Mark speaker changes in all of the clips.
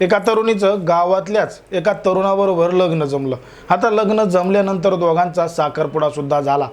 Speaker 1: एका तरुणीचं गावातल्याच एका तरुणाबरोबर लग्न जमलं. आता लग्न जमल्यानंतर दोघांचा साखरपुडासुद्धा झाला.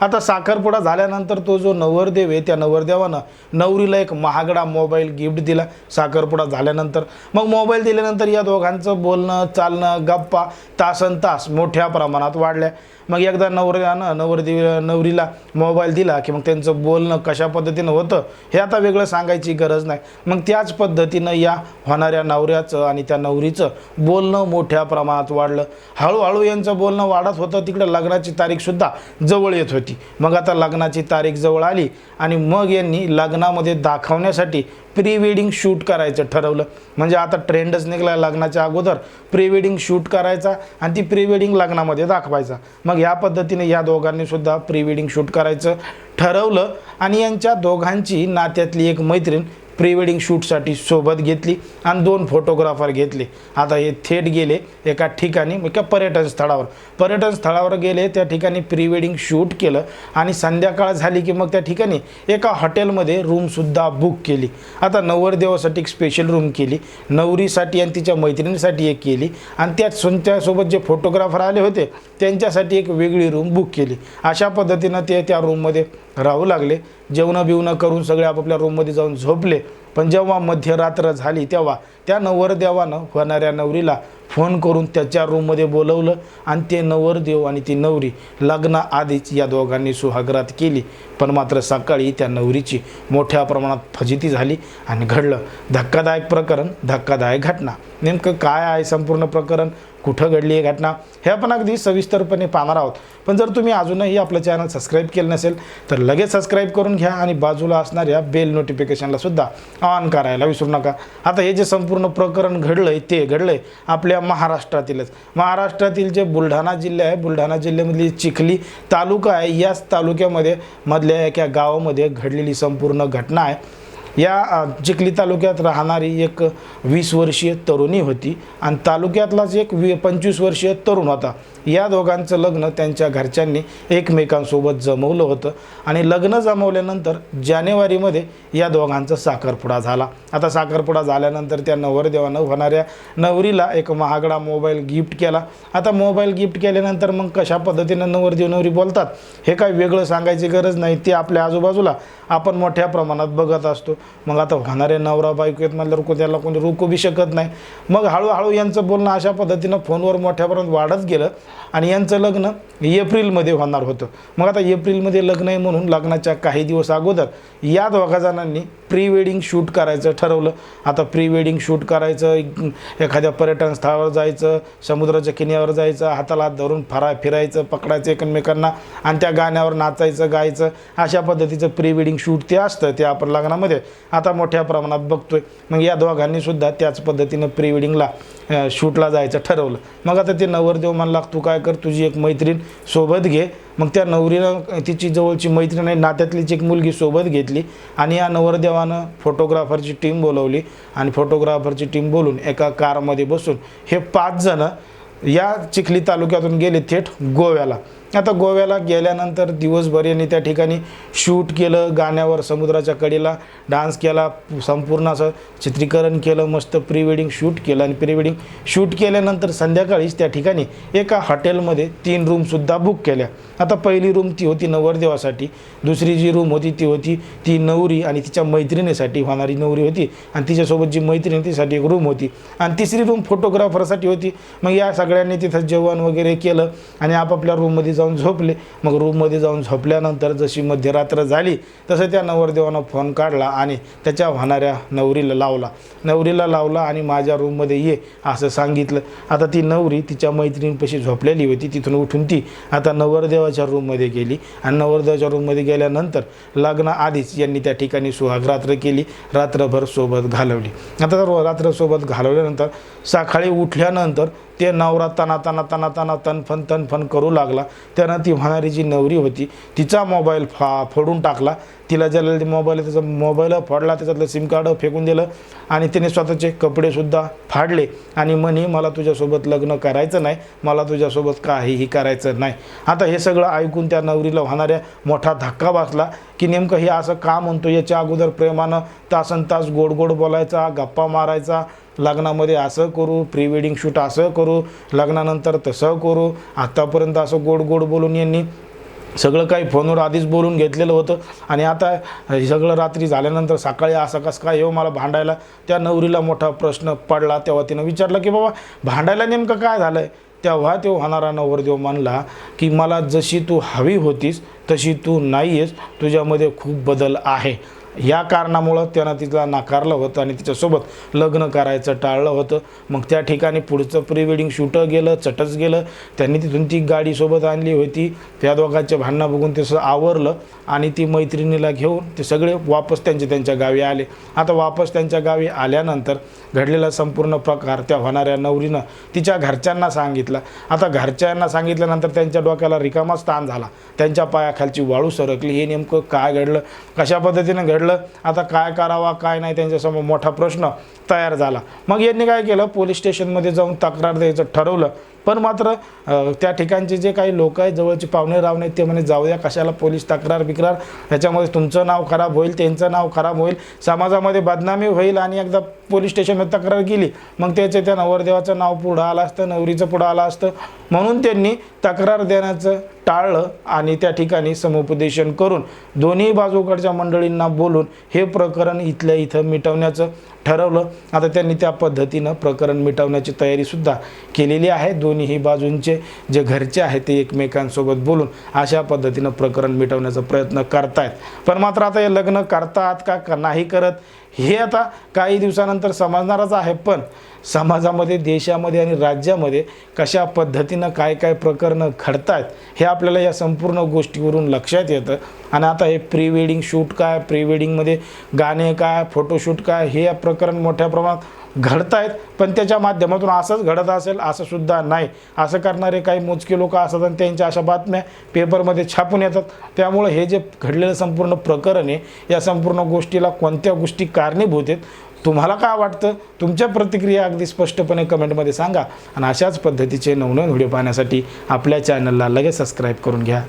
Speaker 1: आता साखरपुडा झाल्यानंतर तो जो नवरदेव आहे त्या नवरदेवानं नवरीला एक महागडा मोबाईल गिफ्ट दिला. साखरपुडा झाल्यानंतर. मग मोबाईल दिल्यानंतर या दोघांचं बोलणं चालणं गप्पा तासन तास मोठ्या प्रमाणात वाढल्या. मग एकदा नवऱ्यानं नवरदेव नवरीला मोबाईल दिला की मग त्यांचं बोलणं कशा पद्धतीनं होतं हे आता वेगळं सांगायची गरज नाही. मग त्याच पद्धतीनं या होणाऱ्या नवऱ्याचं आणि त्या नवरीचं बोलणं मोठ्या प्रमाणात वाढलं. हळूहळू यांचं बोलणं वाढत होतं. तिकडं लग्नाची तारीखसुद्धा जवळ येत होती. मग आता लग्नाची तारीख जवळ आली आणि मग यांनी लग्नामध्ये दाखवण्यासाठी प्री वेडिंग शूट करायचं ठरवलं. म्हणजे आता ट्रेंडच निघाला लग्नाच्या अगोदर. प्री वेडिंग शूट करायचा आणि ती प्री वेडिंग लग्नामध्ये दाखवायचा. मग या पद्धतीने या दोघांनी सुद्धा प्री वेडिंग शूट करायचं ठरवलं. आणि यांच्या दोघांची नात्यातली एक मैत्रीण प्री वेडिंग शूटसाठी सोबत घेतली आणि दोन फोटोग्राफर घेतले. आता हे थेट गेले एका ठिकाणी एका पर्यटन स्थळावर. पर्यटन स्थळावर गेले त्या ठिकाणी प्री वेडिंग शूट केलं आणि संध्याकाळ झाली की मग त्या ठिकाणी एका हॉटेलमध्ये रूमसुद्धा बुक केली. आता नवरदेवासाठी एक स्पेशल रूम केली. नवरीसाठी आणि तिच्या मैत्रिणीसाठी एक केली. आणि त्यात त्यासोबत जे फोटोग्राफर आले होते त्यांच्यासाठी एक वेगळी रूम बुक केली. अशा पद्धतीनं ते त्या रूममध्ये राहू लागले. जेवणं बिवणं करून सगळे आपापल्या रूममध्ये जाऊन झोपले. पण जेव्हा मध्यरात्र झाली तेव्हा त्या नवरदेवानं होणाऱ्या नवरीला फोन करून त्याच्या रूममध्ये बोलवलं आणि ते नवरदेव आणि ती नवरी लग्नाआधीच या दोघांनी सुहागरात केली. पण मात्र सकाळी त्या नवरीची मोठ्या प्रमाणात फजिती झाली आणि घडलं धक्कादायक प्रकरण धक्कादायक घटना. नेमकं काय आहे संपूर्ण प्रकरण? कुठं घडली आहे घटना? हे आपण अगदी सविस्तरपणे पाहणार आहोत. पण जर तुम्ही अजूनही आपलं चॅनल सबस्क्राईब केलं नसेल तर लगेच सबस्क्राईब करून घ्या आणि बाजूला असणाऱ्या बेल नोटिफिकेशनला सुद्धा ऑन करायला विसरू नका. आता हे जे संपूर्ण प्रकरण घडलं आहे ते घडलं आहे आपल्या महाराष्ट्रातीलच. महाराष्ट्रातील जे बुलढाणा जिल्हा आहे बुलढाणा जिल्ह्यामधली चिखली तालुका आहे याच तालुक्यामध्ये मधल्या एका गावामध्ये घडलेली संपूर्ण घटना आहे. या चिखली तालुक्यात राहणारी एक वीस वर्षीय तरुणी होती. आणि तालुक्यातलाच एक वी पंचवीस वर्षीय तरुण होता. या दोघांचं लग्न त्यांच्या घरच्यांनी एकमेकांसोबत जमवलं होतं आणि लग्न जमवल्यानंतर जानेवारीमध्ये या दोघांचा साखरपुडा झाला. आता साखरपुडा झाल्यानंतर त्या नवरदेवानं होणाऱ्या नवरीला एक महागडा मोबाईल गिफ्ट केला. आता मोबाईल गिफ्ट केल्यानंतर मग कशा पद्धतीनं नवरदेव नवरी बोलतात हे काय वेगळं सांगायची गरज नाही. ते आपल्या आजूबाजूला आपण मोठ्या प्रमाणात बघत असतो. मग आता होणारे नवरा बायको आहेत म्हटल्यावर को- त्याला कोणी रोखू बी शकत नाही. मग हळूहळू यांचं बोलणं अशा पद्धतीनं फोनवर मोठ्या प्रमाणात वाढत गेलं. आणि यांचं लग्न एप्रिलमध्ये होणार होतं. मग आता एप्रिलमध्ये लग्न आहे म्हणून लग्नाच्या काही दिवस अगोदर या दोघा जणांनी प्री वेडिंग शूट करायचं ठरवलं. आता प्री वेडिंग शूट करायचं एखाद्या पर्यटन स्थळावर जायचं समुद्राच्या किनाऱ्यावर जायचं हाताला हात धरून फरा फिरायचं पकडायचं एकमेकांना आणि त्या गाण्यावर नाचायचं गायचं अशा पद्धतीचं प्री वेडिंग शूट ते असतं ते आपण लग्नामध्ये. आता मोठ्या प्रमाणात बघतोय. मग या दोघांनीसुद्धा त्याच पद्धतीनं प्री वेडिंगला शूटला जायचं ठरवलं. मग आता ते नवरदेव म्हणला तू काय कर तुझी एक मैत्रीण सोबत घे. मग त्या नवरीनं तिची जवळची मैत्रीण आहे नात्यातलीच एक मुलगी सोबत घेतली आणि या नवरदेवानं फोटोग्राफरची टीम बोलवली आणि फोटोग्राफरची टीम बोलून एका कारमध्ये बसून हे पाच जणं या चिखली तालुक्यातून गेले थेट गोव्याला. आता गोव्याला गेल्यानंतर दिवसभर यांनी त्या ठिकाणी शूट केलं गाण्यावर समुद्राच्या कडेला डान्स केला संपूर्ण असं चित्रीकरण केलं मस्त प्री वेडिंग शूट केलं आणि प्री वेडिंग शूट केल्यानंतर संध्याकाळीच त्या ठिकाणी एका हॉटेलमध्ये तीन रूमसुद्धा बुक केल्या. आता पहिली रूम ती होती नवरदेवासाठी दुसरी जी रूम होती ती होती ती नवरी आणि तिच्या मैत्रिणीसाठी होणारी नवरी होती आणि तिच्यासोबत जी मैत्रीण तिसाठी एक रूम होती. आणि तिसरी रूम फोटोग्राफरसाठी होती. मग या सगळ्यांनी तिथं जेवण वगैरे केलं आणि आपापल्या रूममध्ये जाऊन झोपले. मग रूममध्ये जाऊन झोपल्यानंतर जशी मध्यरात्र झाली तसं त्या नवरदेवानं फोन काढला आणि त्याच्या होणाऱ्या नवरीला लावला. नवरीला लावला आणि माझ्या रूममध्ये ये असं सांगितलं. आता ती नवरी तिच्या मैत्रिणीपाशी झोपलेली होती. तिथून उठून ती आता नवरदेवाच्या रूममध्ये गेली. आणि नवरदेवाच्या रूममध्ये गेल्यानंतर लग्नाआधीच यांनी त्या ठिकाणी सुहागरात्र केली. रात्रभर सोबत घालवली. आता रात्र सोबत घालवल्यानंतर सकाळी उठल्यानंतर ते नवरा तना तना तना तना तनफन तनफन करू लागला. त्यानं ती होणारी जी नवरी होती तिचा मोबाईल फा फोडून टाकला. तिला ज्याला मोबाईल त्याचा मोबाईल फोडला त्याच्यातलं सिम कार्ड फेकून दिलं आणि तिने स्वतःचे कपडेसुद्धा फाडले. आणि म्हणे मला तुझ्यासोबत लग्न करायचं नाही. मला तुझ्यासोबत काहीही करायचं नाही. आता हे सगळं ऐकून त्या नवरीला होणाऱ्या मोठा धक्का बसला की नेमकं हे असं का म्हणतो याच्या अगोदर प्रेमानं तासन तास गोड गोड बोलायचा गप्पा मारायचा लग्नामध्ये असं करू प्री वेडिंग शूट असं करू लग्नानंतर तसं करू आत्तापर्यंत असं गोड गोड बोलून यांनी सगळं काही फोनवर आधीच बोलून घेतलेलं होतं. आणि आता हे सगळं रात्री झाल्यानंतर सकाळी असं कसं काय येऊ मला भांडायला? त्या नवरीला मोठा प्रश्न पडला. तेव्हा तिनं विचारलं की बाबा भांडायला नेमकं काय झालं आहे तेव्हा तो होणारा नवरदेव म्हणला की मला जशी तू हवी होतीस तशी तू नाही आहेस तुझ्यामध्ये खूप बदल आहे. या कारणामुळं त्यानं तिला नाकारलं होतं आणि तिच्यासोबत लग्न करायचं टाळलं होतं. मग त्या ठिकाणी पुढचं प्री वेडिंग शूटं गेलं चटच गेलं. त्यांनी तिथून ती गाडी सोबत आणली होती. त्या दोघांचे भांडणं बघून तसं आवरलं आणि ती मैत्रिणीला घेऊन ते सगळे वापस त्यांच्या त्यांच्या गावी आले. आता वापस त्यांच्या गावी आल्यानंतर घडलेला संपूर्ण प्रकार त्या होणाऱ्या नवरीनं तिच्या घरच्यांना सांगितला. आता घरच्यांना सांगितल्यानंतर त्यांच्या डोक्याला रिकामाच ताण झाला. त्यांच्या पायाखालची वाळू सरकली. हे नेमकं काय घडलं? कशा पद्धतीनं घडलं? आता काय करावा काय नाही त्यांच्यासमोर मोठा प्रश्न तयार झाला. मग यांनी काय केलं? पोलीस स्टेशनमध्ये जाऊन तक्रार द्यायचं ठरवलं. पण मात्र त्या ठिकाणचे जे काही लोक आहेत जवळचे पाहुणे रावणे ते म्हणे जाऊ द्या कशाला पोलीस तक्रार बिक्रार? ह्याच्यामध्ये तुमचं नाव खराब होईल त्यांचं नाव खराब होईल. समाजामध्ये बदनामी होईल आणि एकदा पोलीस स्टेशनमध्ये तक्रार केली मग त्याचे त्या नवरदेवाचं नाव पुढं आलं असतं नवरीचं पुढं आलं असतं. म्हणून त्यांनी तक्रार देण्याचं टाळलं आणि त्या ठिकाणी समुपदेशन करून दोन्ही बाजूकडच्या मंडळींना बोलून हे प्रकरण इथल्या इथं मिटवण्याचं ठरवलं. आता त्यांनी त्या पद्धतीनं प्रकरण मिटवण्याची तयारीसुद्धा केलेली आहे. दोन्हीही बाजूंचे जे घरचे आहेत ते एकमेकांसोबत बोलून अशा पद्धतीनं प्रकरण मिटवण्याचा प्रयत्न करतायत. पण मात्र आता हे लग्न करतात का का नाही करत हे आता काही दिवसानंतर समजणारच आहे पण समाजामध्ये देशामध्ये आणि राज्यामध्ये कशा पद्धतीनं काय काय प्रकरणं आहेत हे आपल्याला या संपूर्ण गोष्टीवरून लक्षात येतं. आणि आता हे प्री वेडिंग शूट काय प्री वेडिंगमध्ये गाणे काय फोटोशूट काय हे प्रकरण मोठ्या प्रमाणात घडत आहेत पण त्याच्या माध्यमातून असंच घडत असेल असं सुद्धा नाही. असं करणारे काही मोजके लोक असतात आणि त्यांच्या अशा बातम्या पेपरमध्ये छापून येतात. त्यामुळे हे जे घडलेलं संपूर्ण प्रकरण आहे या संपूर्ण गोष्टीला कोणत्या गोष्टी कारणीभूत आहेत तुम्हाला काय वाटतं? तुमच्या प्रतिक्रिया अगदी स्पष्टपणे कमेंटमध्ये सांगा. आणि अशाच पद्धतीचे नवनवीन व्हिडिओ पाहण्यासाठी आपल्या चॅनलला लगेच सबस्क्राईब करून घ्या.